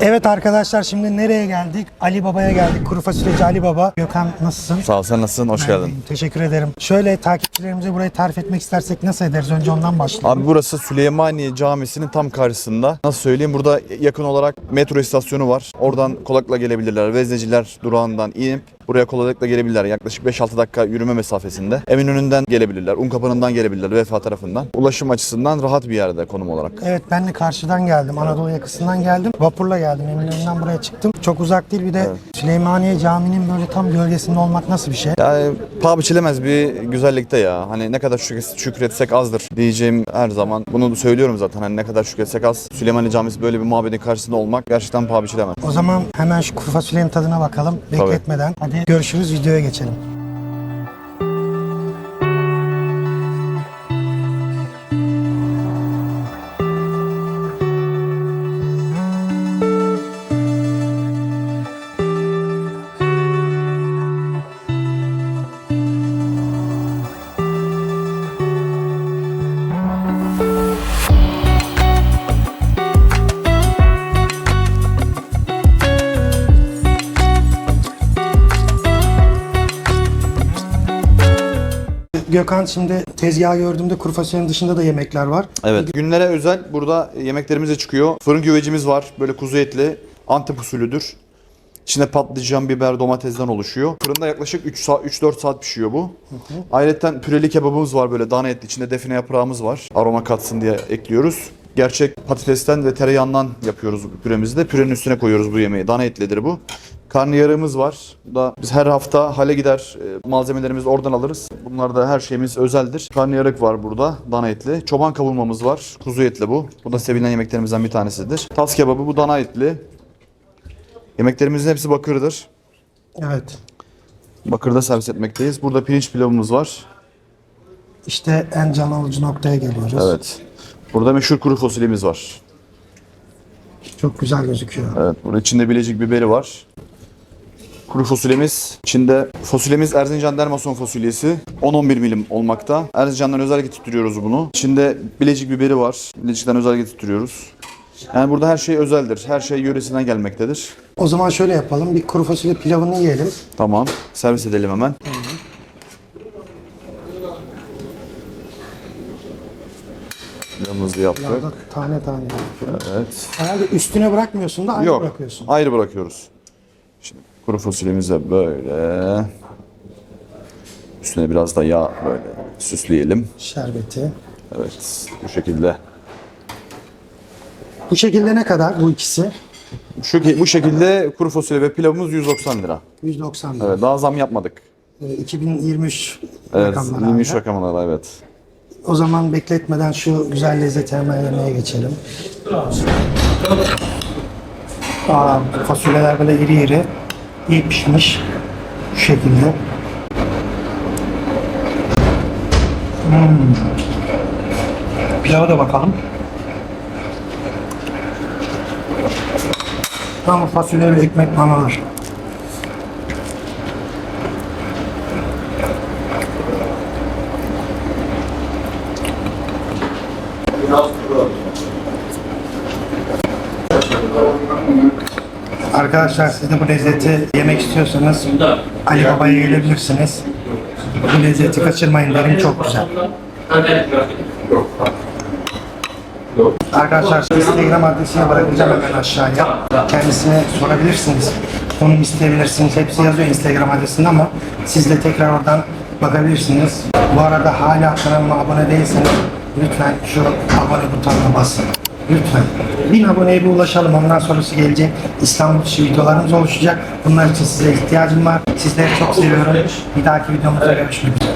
Evet arkadaşlar şimdi nereye geldik? Ali Baba'ya geldik. Kuru fasulyeci Ali Baba. Gökhan nasılsın? Sağ ol sen nasılsın? Hoş geldin. Teşekkür ederim. Şöyle takipçilerimize burayı tarif etmek istersek nasıl ederiz? Önce ondan başlayalım. Abi burası Süleymaniye Camisi'nin tam karşısında. Nasıl söyleyeyim? Burada yakın olarak metro istasyonu var. Oradan kolaylıkla gelebilirler. Vezneciler durağından inip buraya kolaylıkla gelebilirler. Yaklaşık 5-6 dakika yürüme mesafesinde. Eminönü'nden gelebilirler. Unkapı'ndan gelebilirler. Vefa tarafından. Ulaşım açısından rahat bir yerde konum olarak. Evet ben de karşıdan geldim. Anadolu yakasından geldim. Vapurla geldim. Eminönü'nden buraya çıktım. Çok uzak değil. Bir de Süleymaniye Camii'nin böyle tam gölgesinde olmak nasıl bir şey? Yani paha biçilemez bir güzellikte ya. Hani ne kadar şükretsek azdır diyeceğim her zaman. Bunu söylüyorum zaten. Hani ne kadar şükretsek az. Süleymaniye Camisi böyle bir muhabbetin karşısında olmak gerçekten paha biçilemez. O zaman hemen şu kuru fasulyenin tadına bakalım. Bekletmeden. Hadi görüşürüz. Videoya geçelim. Gökhan şimdi tezgahı gördüğümde kuru fasulyenin dışında da yemekler var. Evet. Günlere özel burada yemeklerimiz de çıkıyor. Fırın güvecimiz var. Böyle kuzu etli. Antep usulüdür. İçinde patlıcan, biber, domatesden oluşuyor. Fırında yaklaşık 3 saat 3-4 saat pişiyor bu. Ayrıca püreli kebabımız var böyle dana etli. İçinde define yaprağımız var. Aroma katsın diye ekliyoruz. Gerçek patatesten ve tereyağından yapıyoruz püremizi de. Pürenin üstüne koyuyoruz bu yemeği. Dana etlidir bu. Karnıyarığımız var. Da biz her hafta hale gider e, malzemelerimizi oradan alırız. Bunlar da her şeyimiz özeldir. Karnıyarık var burada dana etli. Çoban kavurmamız var. Kuzu etli bu. Bu da sevilen yemeklerimizden bir tanesidir. Tas kebabı bu dana etli. Yemeklerimizin hepsi bakırdır. Evet. Bakırda servis etmekteyiz. Burada pirinç pilavımız var. İşte en can alıcı noktaya geliyoruz. Evet. Burada meşhur kuru fasulyemiz var. Çok güzel gözüküyor. Evet, burada içinde bilecik biberi var. Kuru fasulyemiz. İçinde fasulyemiz Erzincan Dermason fasulyesi. 10-11 milim olmakta. Erzincan'dan özellikle tutturuyoruz bunu. İçinde bilecik biberi var. Bilecik'ten özellikle tutturuyoruz. Yani burada her şey özeldir. Her şey yöresinden gelmektedir. O zaman şöyle yapalım. Bir kuru fasulye pilavını yiyelim. Tamam. Servis edelim hemen. Pilavımızı yaptık. Burada tane tane. Evet. Herhalde üstüne bırakmıyorsun da ayrı Yok. bırakıyorsun. Ayrı bırakıyoruz. Şimdi kuru fasulyemizi de böyle üstüne biraz da yağ böyle süsleyelim. Şerbeti. Evet bu şekilde. Bu şekilde ne kadar bu ikisi? Şu bu şekilde kuru fasulye ve pilavımız 190 lira. 190 lira. Evet daha zam yapmadık. Ee, 2023 Evet rakamları 23 hala. rakamlar evet. O zaman bekletmeden şu güzel lezzeti hemen yemeğe geçelim. Aa, fasulyeler böyle iri iri. İyi pişmiş. Şu şekilde. Hmm. Pilava da bakalım. Tam fasulye ve ekmek manalar. Arkadaşlar siz de bu lezzeti yemek istiyorsanız Ali Baba'ya gelebilirsiniz. Bu lezzeti kaçırmayın derim çok güzel. Arkadaşlar Instagram adresini bırakacağım hemen aşağıya. Kendisine sorabilirsiniz. Konum isteyebilirsiniz. Hepsi yazıyor Instagram adresinde ama siz de tekrar oradan bakabilirsiniz. Bu arada hala kanalıma abone değilseniz lütfen şu abone butonuna basın. Lütfen. Bin aboneye bir ulaşalım. Ondan sonrası gelecek. İstanbul videolarımız oluşacak. Bunlar için size ihtiyacım var. Sizleri çok seviyorum. Bir dahaki videomuzda görüşmek üzere.